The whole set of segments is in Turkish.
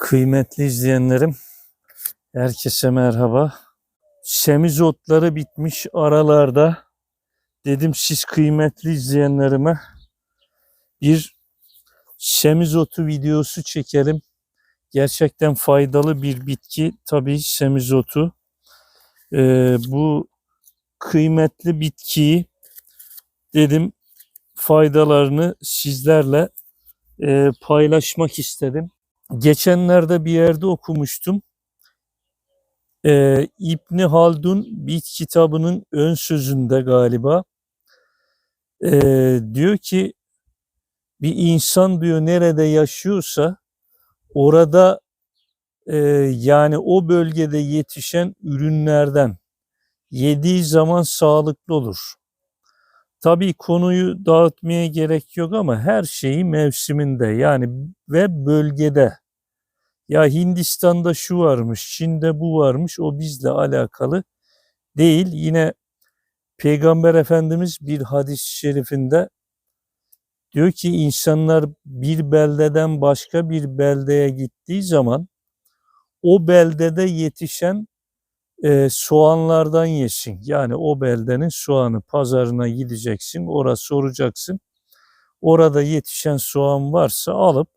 Kıymetli izleyenlerim, herkese merhaba. Semizotları bitmiş aralarda. Dedim siz kıymetli izleyenlerime bir semizotu videosu çekelim. Gerçekten faydalı bir bitki tabii semizotu. Ee, bu kıymetli bitkiyi dedim faydalarını sizlerle e, paylaşmak istedim. Geçenlerde bir yerde okumuştum. Ee, İbni Haldun bir kitabının ön sözünde galiba ee, diyor ki bir insan diyor nerede yaşıyorsa orada e, yani o bölgede yetişen ürünlerden yediği zaman sağlıklı olur. Tabii konuyu dağıtmaya gerek yok ama her şeyi mevsiminde yani ve bölgede. Ya Hindistan'da şu varmış, Çin'de bu varmış, o bizle alakalı değil. Yine Peygamber Efendimiz bir hadis-i şerifinde diyor ki insanlar bir beldeden başka bir beldeye gittiği zaman o beldede yetişen e, soğanlardan yesin. Yani o beldenin soğanı pazarına gideceksin, orada soracaksın. Orada yetişen soğan varsa alıp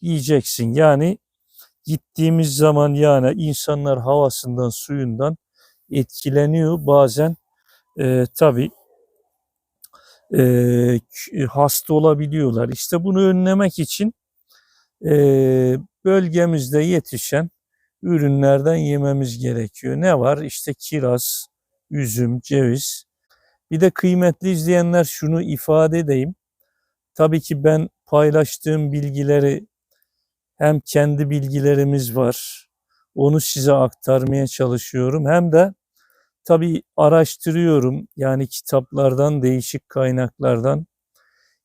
yiyeceksin. Yani gittiğimiz zaman yani insanlar havasından, suyundan etkileniyor. Bazen e, tabii e, hasta olabiliyorlar. İşte bunu önlemek için e, bölgemizde yetişen ürünlerden yememiz gerekiyor. Ne var? İşte kiraz, üzüm, ceviz. Bir de kıymetli izleyenler şunu ifade edeyim. Tabii ki ben paylaştığım bilgileri hem kendi bilgilerimiz var. Onu size aktarmaya çalışıyorum. Hem de tabii araştırıyorum. Yani kitaplardan, değişik kaynaklardan.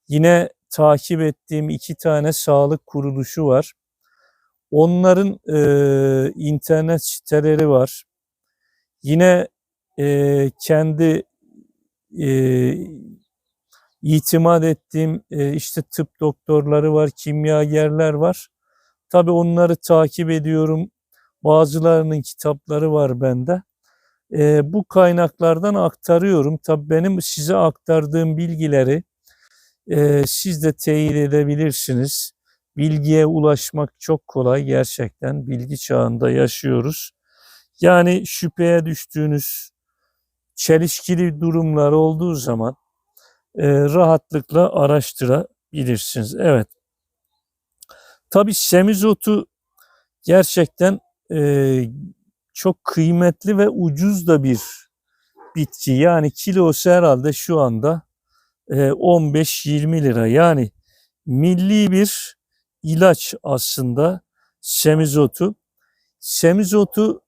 Yine takip ettiğim iki tane sağlık kuruluşu var. Onların e, internet siteleri var. Yine e, kendi e, itimat ettiğim e, işte tıp doktorları var, kimyagerler var. Tabi onları takip ediyorum. Bazılarının kitapları var bende. E, bu kaynaklardan aktarıyorum. Tabi benim size aktardığım bilgileri e, siz de teyit edebilirsiniz. Bilgiye ulaşmak çok kolay gerçekten. Bilgi çağında yaşıyoruz. Yani şüpheye düştüğünüz çelişkili durumlar olduğu zaman e, rahatlıkla araştırabilirsiniz. Evet. Tabi semizotu gerçekten e, çok kıymetli ve ucuz da bir bitki. Yani kilosu herhalde şu anda e, 15-20 lira. Yani milli bir ilaç aslında semizotu. Semizotu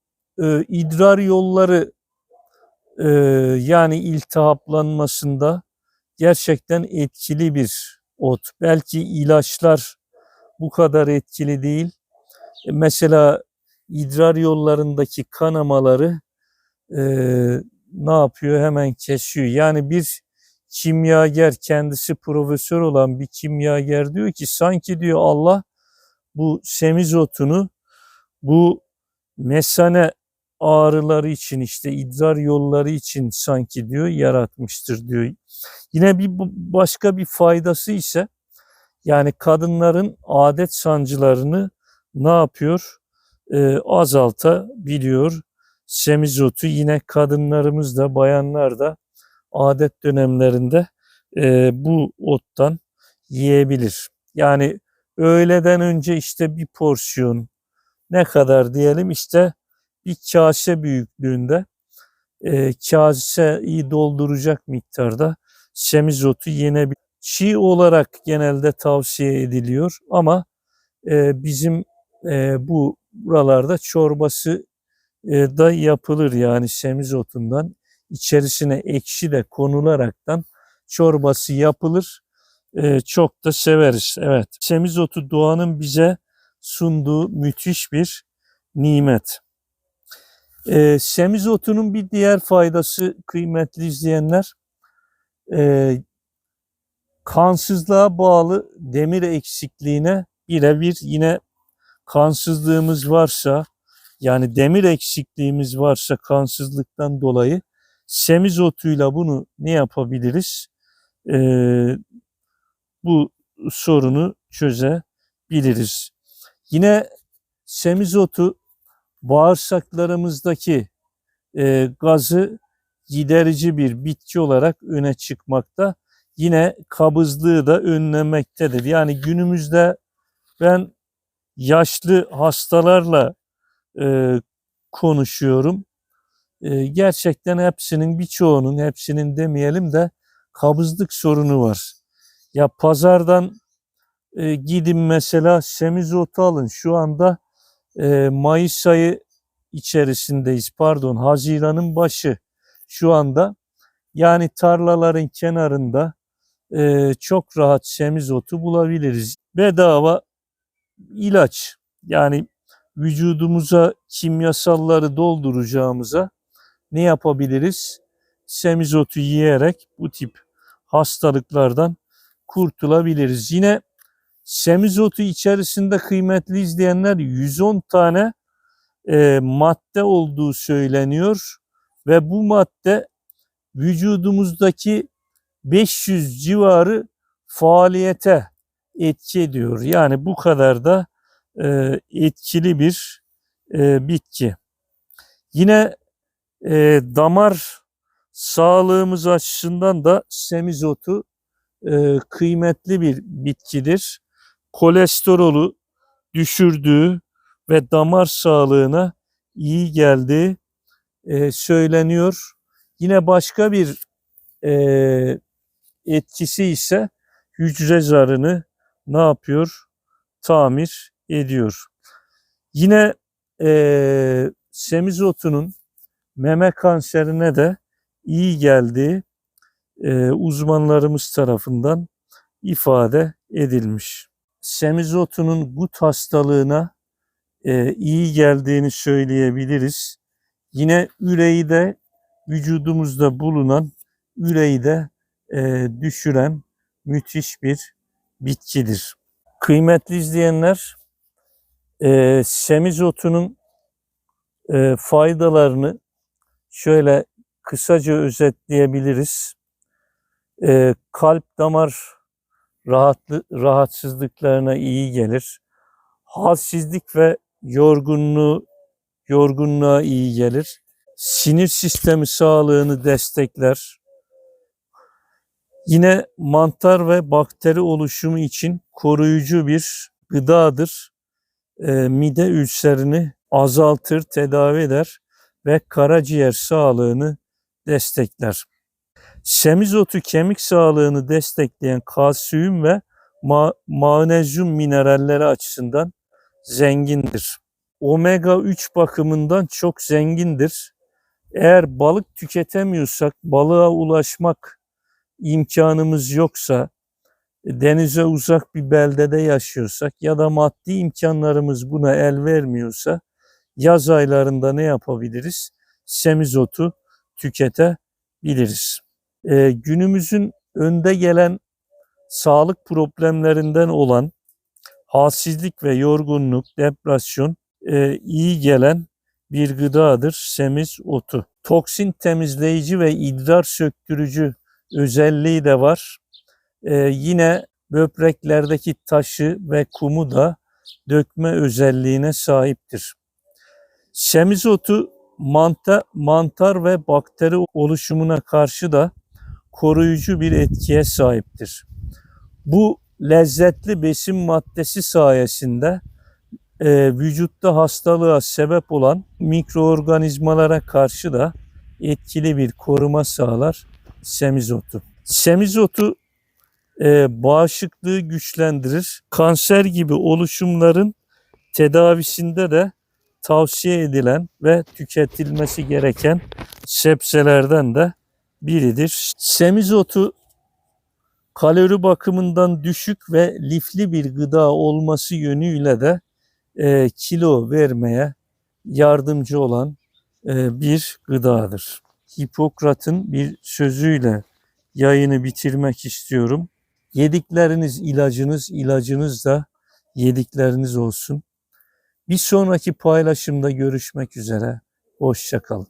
e, idrar yolları e, yani iltihaplanmasında gerçekten etkili bir ot. Belki ilaçlar bu kadar etkili değil. E, mesela idrar yollarındaki kanamaları e, ne yapıyor? Hemen kesiyor. Yani bir kimyager kendisi profesör olan bir kimyager diyor ki sanki diyor Allah bu semizotunu bu mesane ağrıları için işte idrar yolları için sanki diyor yaratmıştır diyor. Yine bir başka bir faydası ise yani kadınların adet sancılarını ne yapıyor? Ee, azaltabiliyor. Semizotu yine kadınlarımız da bayanlar da adet dönemlerinde e, bu ottan yiyebilir. Yani öğleden önce işte bir porsiyon ne kadar diyelim işte bir kase büyüklüğünde e, kaseyi dolduracak miktarda semizotu yenebilir. Çiğ olarak genelde tavsiye ediliyor ama e, bizim e, bu buralarda çorbası e, da yapılır yani semizotundan içerisine ekşi de konularaktan çorbası yapılır. E, çok da severiz. Evet. Semizotu doğanın bize sunduğu müthiş bir nimet. E, semizotunun bir diğer faydası kıymetli izleyenler e, kansızlığa bağlı demir eksikliğine birebir yine kansızlığımız varsa yani demir eksikliğimiz varsa kansızlıktan dolayı semizotuyla bunu ne yapabiliriz? Ee, bu sorunu çözebiliriz. Yine semizotu bağırsaklarımızdaki e, gazı giderici bir bitki olarak öne çıkmakta. Yine kabızlığı da önlemektedir. Yani günümüzde ben yaşlı hastalarla e, konuşuyorum. E, gerçekten hepsinin birçoğunun, hepsinin demeyelim de kabızlık sorunu var. Ya pazardan e, gidin mesela semizotu alın. Şu anda e, Mayıs ayı içerisindeyiz. Pardon, Haziran'ın başı şu anda. Yani tarlaların kenarında e, çok rahat semizotu bulabiliriz. Bedava ilaç yani vücudumuza kimyasalları dolduracağımıza ne yapabiliriz? Semizotu yiyerek bu tip hastalıklardan kurtulabiliriz. Yine semizotu içerisinde kıymetli izleyenler 110 tane e, madde olduğu söyleniyor ve bu madde vücudumuzdaki 500 civarı faaliyete etki ediyor. Yani bu kadar da e, etkili bir e, bitki. Yine e, damar sağlığımız açısından da semizotu e, kıymetli bir bitkidir. Kolesterolü düşürdüğü ve damar sağlığına iyi geldiği e, söyleniyor. Yine başka bir e, etkisi ise hücre zarını ne yapıyor? Tamir ediyor. Yine e, semizotunun meme kanserine de iyi geldiği e, uzmanlarımız tarafından ifade edilmiş. Semizotunun gut hastalığına e, iyi geldiğini söyleyebiliriz. Yine üreyi de vücudumuzda bulunan üreyi de e, düşüren müthiş bir bitkidir. Kıymetli izleyenler, e, semizotunun e, faydalarını şöyle kısaca özetleyebiliriz. E, kalp damar rahatlı, rahatsızlıklarına iyi gelir. Halsizlik ve yorgunluğu yorgunluğa iyi gelir. Sinir sistemi sağlığını destekler. Yine mantar ve bakteri oluşumu için koruyucu bir gıdadır. E, mide ülserini azaltır, tedavi eder ve karaciğer sağlığını destekler. Semizotu kemik sağlığını destekleyen kalsiyum ve ma magnezyum mineralleri açısından zengindir. Omega 3 bakımından çok zengindir. Eğer balık tüketemiyorsak, balığa ulaşmak imkanımız yoksa, denize uzak bir beldede yaşıyorsak ya da maddi imkanlarımız buna el vermiyorsa yaz aylarında ne yapabiliriz? Semizotu tüketebiliriz. Ee, günümüzün önde gelen sağlık problemlerinden olan halsizlik ve yorgunluk, depresyon e, iyi gelen bir gıdadır semiz otu. Toksin temizleyici ve idrar söktürücü özelliği de var. E, yine böbreklerdeki taşı ve kumu da dökme özelliğine sahiptir. Semizotu manta, mantar ve bakteri oluşumuna karşı da koruyucu bir etkiye sahiptir. Bu lezzetli besin maddesi sayesinde e, vücutta hastalığa sebep olan mikroorganizmalara karşı da etkili bir koruma sağlar semizotu. Semizotu e, bağışıklığı güçlendirir. Kanser gibi oluşumların tedavisinde de tavsiye edilen ve tüketilmesi gereken sebzelerden de biridir. Semizotu kalori bakımından düşük ve lifli bir gıda olması yönüyle de e, kilo vermeye yardımcı olan e, bir gıdadır. Hipokrat'ın bir sözüyle yayını bitirmek istiyorum. Yedikleriniz ilacınız, ilacınız da yedikleriniz olsun. Bir sonraki paylaşımda görüşmek üzere. Hoşça kalın.